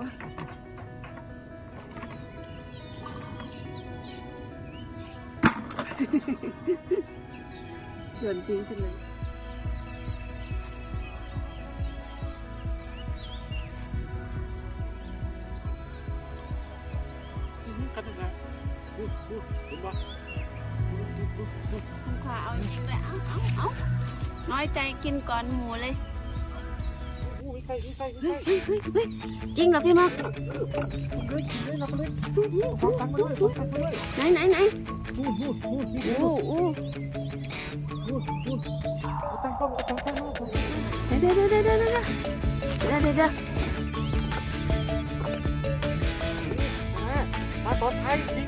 อ้ยโยนทิ้งฉันเลยกันนะพูดพูดเห็นปะคุณขวาเอาจริงเลยเอาเอาเอาน้อยใจกินก่อนหมูเลย จริงเหรอพี่มอางไหนไหนไหนพูอ้อู้เดี๋ยวเดี๋ยวเดี๋ยวเดี๋ยวเดี๋ยวมาตอนท้ายจริง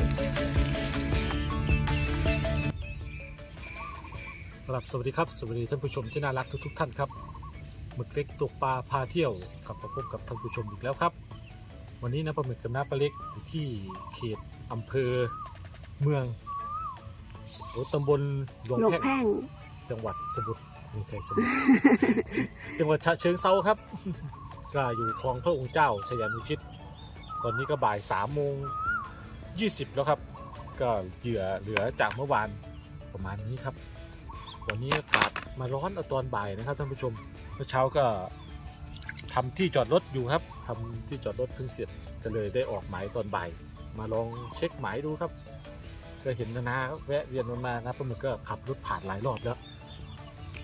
ครับสวัสดีครับ สวัสดีท่านผู้ชมที่น่ารักทุกๆท่านครับ หมึกเล็กตกปลาพาเที่ยวกลับมาพบกับท่านผู้ชมอีกแล้วครับ วันนี้นะปลาหมึกกับน้าปลาเล็กอยู่ที่เขตอำเภอเมืองโอ้ตำบลหลวงหลวงแพ่งแพ่งจังหวัดสมุทรไม่ใช่สมุทร จังหวัดฉะเชิงเซาครับ ก็อยู่คลองพระองค์เจ้าชยานุชิต ตอนนี้ก็บ่ายสามโมงยี่สิบแล้วครับ ก็เหยื่อเหลือจากเมื่อวานประมาณนี้ครับ วันนี้อากาศมาร้อนเอาตอนบ่ายนะครับท่านผู้ชมเมื่อเช้าก็ทำที่จอดรถอยู่ครับทำที่จอดรถเพิ่งเสร็จก็เลยได้ออกหมายตอนบ่าย มาลองเช็คหมายดูครับก็เห็นนานาแวะเวียนมามานะปลาหมึกก็ขับรถผ่านหลายรอบแล้ว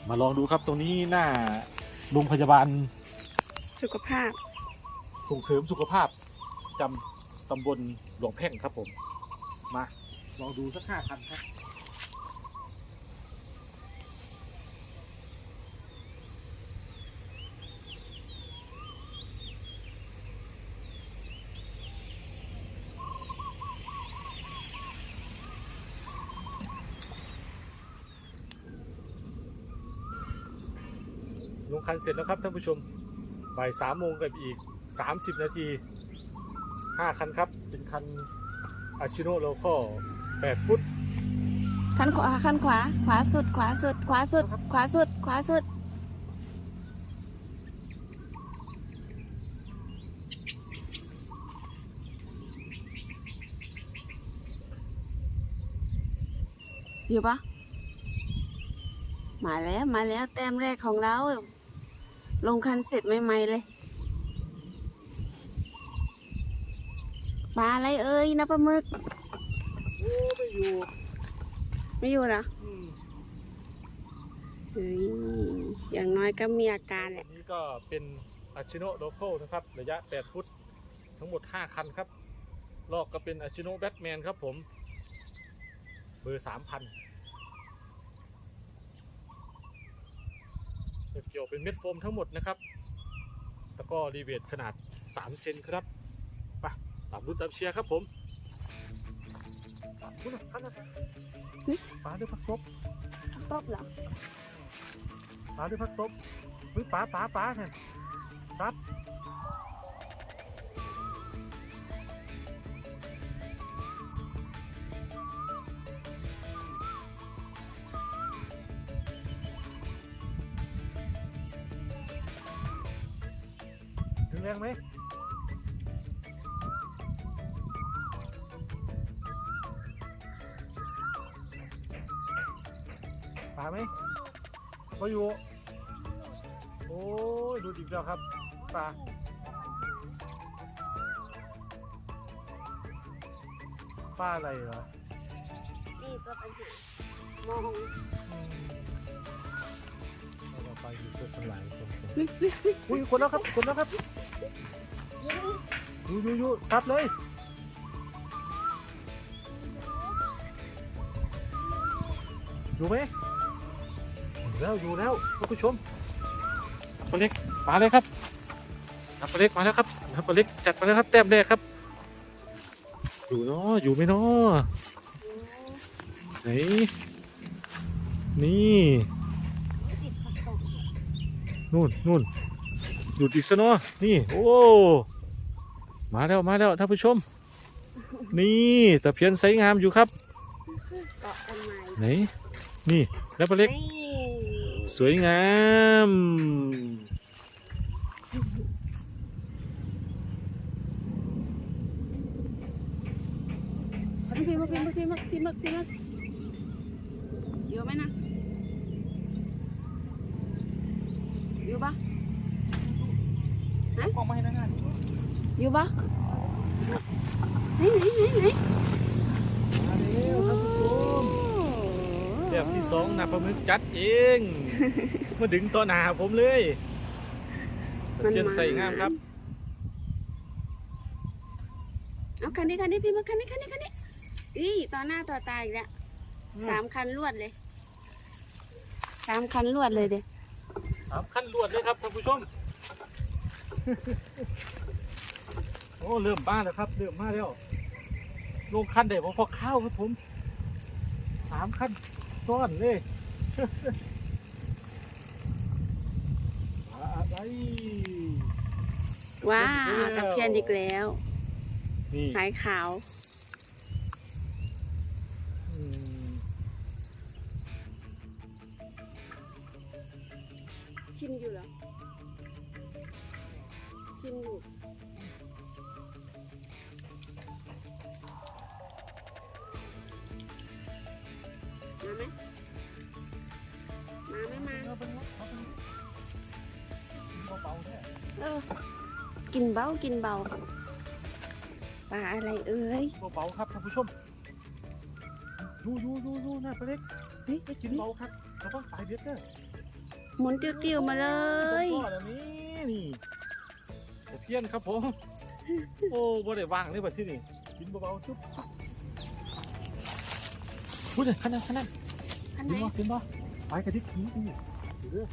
มาลองดูครับตรงนี้หน้าโรงพยาบาล สุขภาพ ส่งเสริมสุขภาพจำตำบลหลวงแพ่งครับผม มาลองดูสักห้าคันครับ คันเสร็จแล้วครับท่านผู้ชมบ่ายสามโมงกับอีก 30 นาที 5 คันครับ เป็นคันอาชิโนโลคอ8ฟุตขั้นขวาขั้นขวา ขวาสุด ขวาสุด ขวาสุด ขวาสุด ขวาสุด อยู่ปะมาแล้ว มาแล้วแต้มแรกของเรา ลงคันเสร็จใหม่ๆเลยปลาอะไรเอ่ยนะปลาหมึกโอ้ไม่อยู่ ไม่อยู่เหรออืมเฮ้ยอย่างน้อยก็มีอาการแหละนี่ก็เป็นอาชิโนโลคอนะครับ ระยะ 8 ฟุต ทั้งหมด 5 คันครับ ลอกก็เป็นอาชิโนแบทแมนครับผม เบอร์ 3,000 เกี่ยวเป็นเม็ดโฟมทั้งหมดนะครับแล้วก็รีเวทขนาด 3 เซนครับไปตามรุ่นตามเชียร์ครับผมคุณน่ะคันนะครับปลาด้วยพักตบตบเหรอปลาด้วยพักตบเฮ้ยปลาปลาปลาเนี่ยซัด งแรงไหมปลาไหมพออยู่ โอ้ยดูอีกแล้วครับปลาปลาอะไรเหรอ นี่ก็ปัญหามองอืมเราไปอยู่เสื้อทั้งหลายคนเฮ้ยเฮ้ยเฮ้ยอุ้ยคนแล้วครับคนแล้วครับอ ยู่อยู่อยู่ซัดเลย อยู่ไหมอยู่แล้วอยู่แล้วท่านผู้ชมปลาเล็กมาเลยครับนับปลาเล็กมาแล้วครับนับปลาเล็กจัดมาแล้วครับแต้มแรกครับ อยู่เนาะอยู่ไหมเนาะไหนนี่นู่นนู่น หยุดอีกซะเนาะนี่ โอ้มาแล้วมาแล้วท่านผู้ชม นี่ตะเพียนไซงามอยู่ครับเกาะต้นไม้ไหนนี่แล้วปลาเล็ก สวยงามพี่มาพี่มาพี่มาพี่มาพี่มาเยอะไหมนะเยอะปะ ล้องมาให้นะงานอยู่ปะไหนไหนไหนไหนมาเร็วท่านผู้ชมแบบที่สองนะปลาหมึกจัดเอง มาดึงต่อหน้าผมเลยตะเพียนใส่งามครับ เอาคันนี้คันนี้พี่มึกคันนี้คันนี้คันนี้อีต่อหน้าต่อตาอีกแล้วสามคันรวดเลยสามคันรวดเลยเด็สามขั้นรวดเลยครับท่านผู้ชม โอ้เริ่มมาแล้วครับเริ่มมาแล้วลงคันเดี๋ยวพอข้าวครับผมสามขั้นซ้อนเลยอะไรว้าเดี๋ยวตะเพียนอีกแล้วนี่สายขาวอืมชิมอยู่เหรอ ชิมอยู่มาไหมมาไหมมาเอาไปเอาไปเบาๆเนี่ยเออ กินเบา กินเบาปลาอะไรเอ้ย เบาๆครับท่านผู้ชมดูดูดูดูหน้าปลาเล็กเฮ้ยไม่กินเบาครับเราต้องสายเด็ดเด้อหมุนติ้วๆมาเลยก้อนอันนี้นี่ตะ เพียนครับผม โอ้บ่ได้วางเลยแบบที่นี่กินเบาๆจุ๊บพูดเลยขนาดขนาดอันไหกินนบ่กินบ่ไปกระดิกขี้ดูดูเด้อ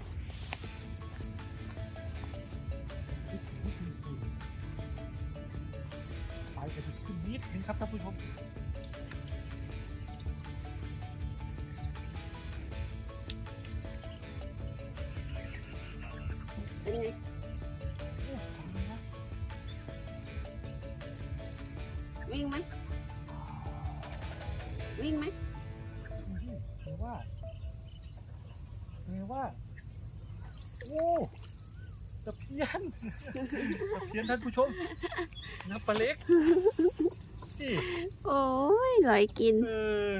ไปกระดิกขึ้นนิดนึงครับท่านผู้ชม ตะเพียนท่านผู้ชมนะปลาเล็กนี่โอ้ยลอยกิน เออ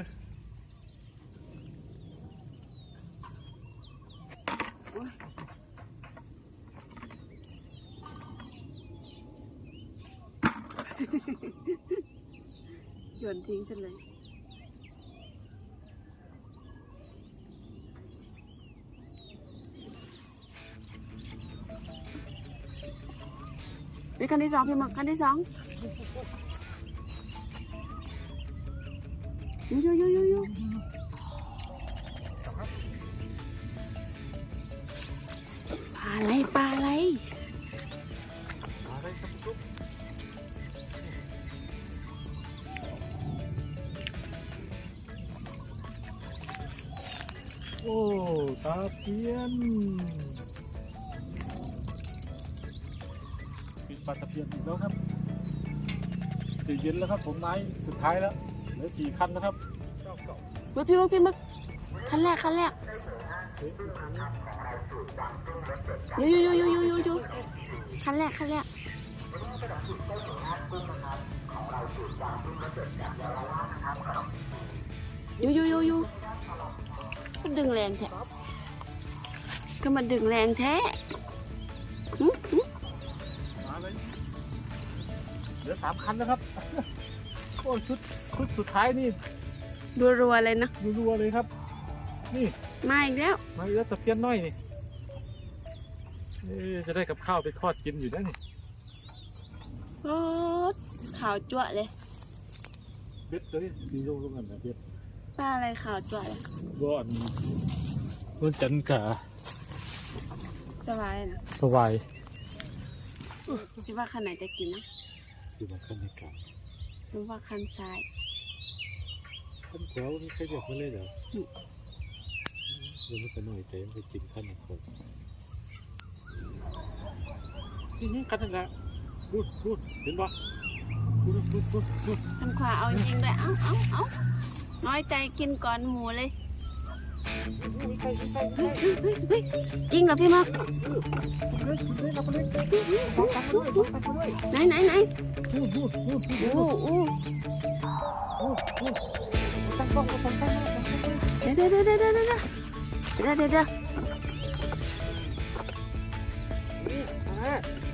โยนทิ้งฉันเลย นี่คันที่สองพี่หมึกคันที่สองยูยู ยูยูยูปลาอะไรปลาอะไรอะไรครับผู้ชมโอ้ตาเพียนปิดปลาตะเพียนอีกแล้วครับสีเย็นแล้วครับผมไม้สุดท้ายแล้วเหลือสี่คันนะครับเก้าเก้าดูพี่หมึกพี่หมึกคันแรกคันแรกเฮ้ยยูยูยูยูยูยูยูคันแรกคันแรกยูยูยูยูก็ดึงแรงแท้ก็มาดึงแรงแท้ ลือสามคันแล้วครับโอ้ชุดชุดสุดท้ายนี่รัวๆเลยนะรัวๆเลยครับ นี่มาอีกแล้วมาอีกแล้วตะเพียนน้อยนี่เอ๊ะจะได้กับข้าวไปทอดกินอยู่นะนี่โอ้ขาวจั่วะเลยเบ็ดตัวนี้ดีโลลงกันนะเบ็ดปลาอะไรขาวจั่วะเลยร้อนนวลจันทร์กะสบายนะสวายคิดว่าคันไหนจะกินนะ อยู่บนขั้นในกลางหรือว่าคันซ้าย ขั้นแถวนี่ใครเรียกมาเลยเหรออืม เดี๋ยวมันจะหน่อยใจมันไปกินขั้นในคนนี่ขั้นนั่นแหละดูดดูดเห็นปะดูดดูดดูดดูดคันขวาเอาจริงๆด้วยเอ้าเอ้าเอ้าน้อยใจกินก่อนหมูเลย จริงเหรอพี่มอไหนไหนไหนโอ้โหเดี๋ยวเดี๋ยวเดี๋ยวเดี๋ยวเดี๋ยว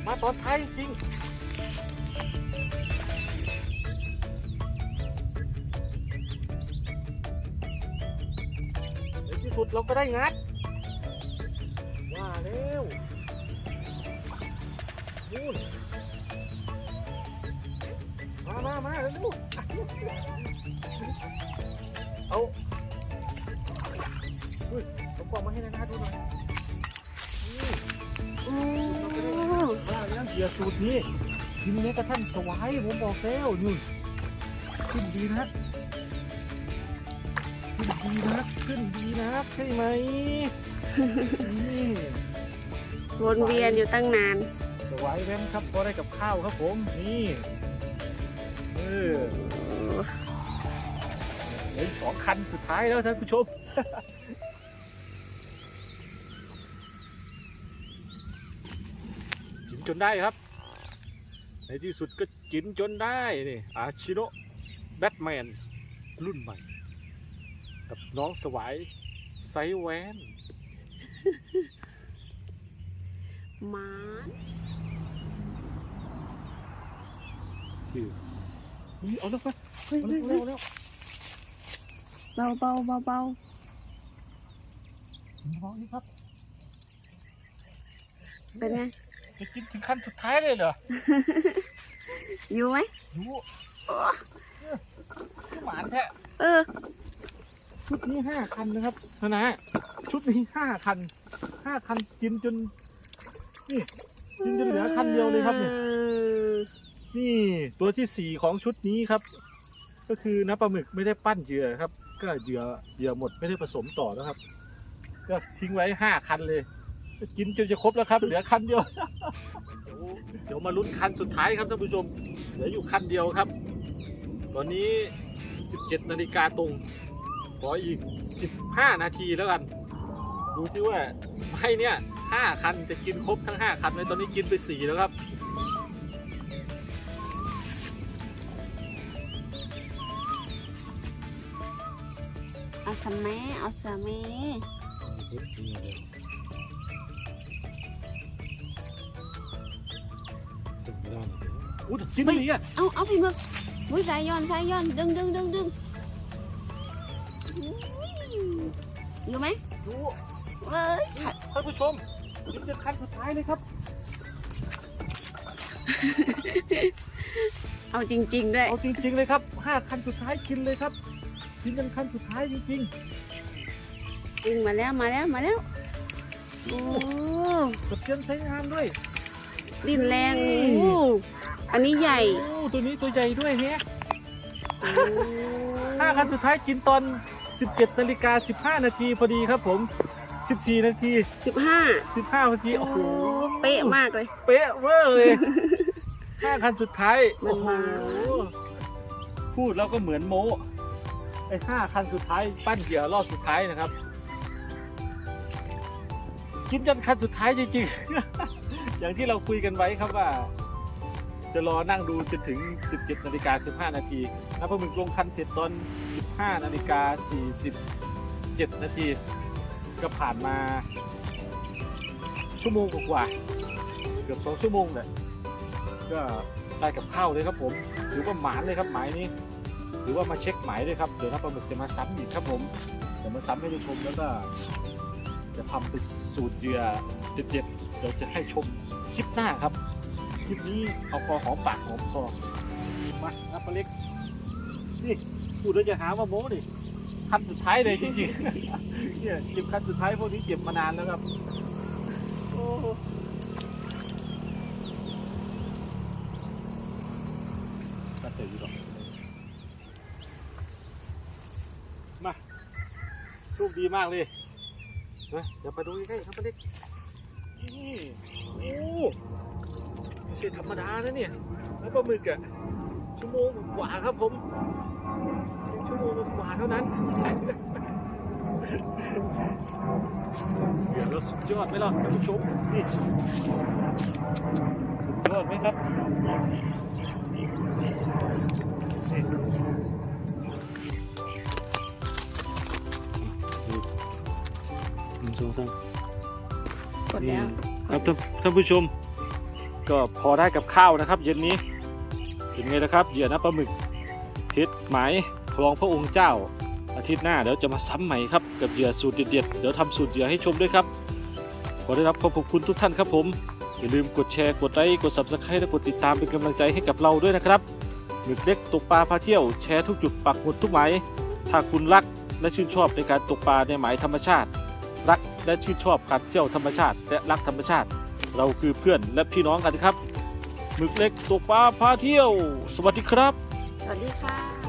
มาตอนไทยจริง สุดเราก็ได้งัด ว่าแล้วนู่นมามามาเร็วเอาเฮ้ยเอากล่องมาให้นานาดูหน่อยนี่โอ้ว่าแล้วเหยื่อสูตรนี้กินแม้กระทั่งสวายผมบอกแล้วนู่นขึ้นดีนะ ขึ้นดีนะขึ้นดีนะใช่ไหมนี่วนเวียนอยู่ตั้งนานสวายแว้นครับพอได้กับข้าวครับผมนี่เออโอ้เหลืออีกสองคันสุดท้ายแล้วท่านผู้ชมกินจนได้ครับ ในที่สุดก็กินจนได้นี่อาชิโนะแบทแมนรุ่นใหม่ กับน้องสวายไซส์แวนหมาชื่อนี่เอาแล้วไปเฮ้ยเอาเฮ้แล้ยวเอาเฮ้ยแล้วเอาแล้วเบาเบาเบาเบาน้องนี่ครับเป็นไงจะกินถึงขั้นสุดท้ายเลยเหรออยู่ไหมดูเนี่ยหวานแท้เออ ชุดนี้ห้าคันนะครับนะนะชุดนี้ห้าคันห้าคันกินจนนี่กินจนเหลือคันเดียวเลยครับเนี่ยนี่ตัวที่สี่ของชุดนี้ครับ ก็คือน้ำปลาหมึกไม่ได้ปั้นเหยื่อครับ ก็เหยื่อเหยื่อหมดไม่ได้ผสมต่อนะครับ ก็ทิ้งไว้ห้าคันเลยก็กินจนจะครบแล้วครับ เหลือคันเดียวเดี๋ยวมาลุ้นคันสุดท้ายครับท่านผู้ชม เหลืออยู่คันเดียวครับ ตอนนี้ 17นาฬิกาตรง ขออีก 15 นาทีแล้วกัน ดูซิว่าไม้เนี่ย5คันจะกินครบทั้ง 5 คันไหมตอนนี้กินไป 4 แล้วครับเอาสมัยเอาสมัยอู้กินไม่ดีอะเอาเอาพี่มึกอุ้ยสายย้อนสายย้อนดึงดึงดึงดึง อยู่ไหมดูเอ้ยท่านผู้ชมกินจนคันสุดท้ายเลยครับ เอาจริง ๆ ด้วย เอาจริง ๆ เลยครับ5คันสุดท้ายกินเลยครับกินจนคันสุดท้ายจริงจริงมาแล้วมาแล้วมาแล้วโอ้ๆกับเทียนใช้งานด้วย ดินแรงโอ้อันนี้ใหญ่โอ้ตัวนี้ตัวใหญ่ด้วยแฮะโอ้ห้าคันสุดท้ายกินตอน 17นาฬิกา15 นาทีพอดีครับผม 14 นาที สิบห้า15 นาที โอ้โหเป๊ะมากเลย เป๊ะเวอร์เลยห้าคันสุดท้าย มันโอ้โหมาพูดแล้วก็เหมือนโม้ไอ้ห้าคันสุดท้าย ปั้นเหยื่อรอบสุดท้ายนะครับ กินจนคันสุดท้ายจริงๆ อย่างที่เราคุยกันไว้ครับว่า จะรอนั่งดูจนถึง 17นาฬิกา15 นาทีแล้วพอมึงลงคันเสร็จตอน 15นาฬิกา47นาทีก็ผ่านมาชั่วโมงกว่าเกือบสองชั่วโมงแหละก็ได้กับข้าวเลยครับผมถือว่าหมานเลยครับหมายนี้หรือว่ามาเช็คหมายด้วยครับเดี๋ยวน้าปลาหมึกจะมาซ้ำอีกครับผมเดี๋ยวมาซ้ำให้ดูชมแล้วก็จะทำเป็นสูตรเหยื่อเด็ดๆเดี๋ยวจะให้ชมคลิปหน้าครับคลิปนี้เอาพอหอมปากหอมคอมาน้าปลาเล็ก พูดแล้วจะหาว่าโม้ดิคันสุดท้ายเลยจริงๆเนี่ยเก็บคันสุดท้ายพวกนี้เก็บมานานแล้วครับโอ้ตัดเสร็จดีกว่ามาโชคดีมากเลยเฮ้ยเดี๋ยวไปดูใกล้ๆครับปลาเล็กนี่โอ้ไม่ใช่ธรรมดานะเนี่ยแล้วปลาหมึกอะชั่วโมงกว่าครับผมเพียง ชั่วโมงกว่าเท่านั้นเดี๋ยวเราสุดยอดไหมล่ะท่านผู้ชมนี่สุดยอดไหมครับนี่หนึ่งสองสามกดแล้วครับท่านท่านผู้ชม ก็พอได้กับข้าวนะครับ เย็นนี้เป็นไงนะครับเหยื่อนะปลาหมึกทิศ หมายคลองพระองค์เจ้า อาทิตย์หน้าเดี๋ยวจะมาซ้ำใหม่ครับกับเหยื่อสูตรเด็ดๆเดี๋ยวทำสูตรเหยื่อให้ชมด้วยครับ ขอได้รับขอบคุณทุกท่านครับผมอย่าลืมกดแชร์กดไลค์กด subscribe และกดติดตามเป็นกำลังใจให้กับเราด้วยนะครับหมึกเล็กตกปลาพาเที่ยวแชร์ทุกจุดปักหมุดทุกหมายถ้าคุณรักและชื่นชอบในการตกปลาในหมายธรรมชาติ รักและชื่นชอบการเที่ยวธรรมชาติ และรักธรรมชาติ เราคือเพื่อนและพี่น้องกันครับหมึกเล็กตกปลาพาเที่ยว สวัสดีครับ สวัสดีค่ะ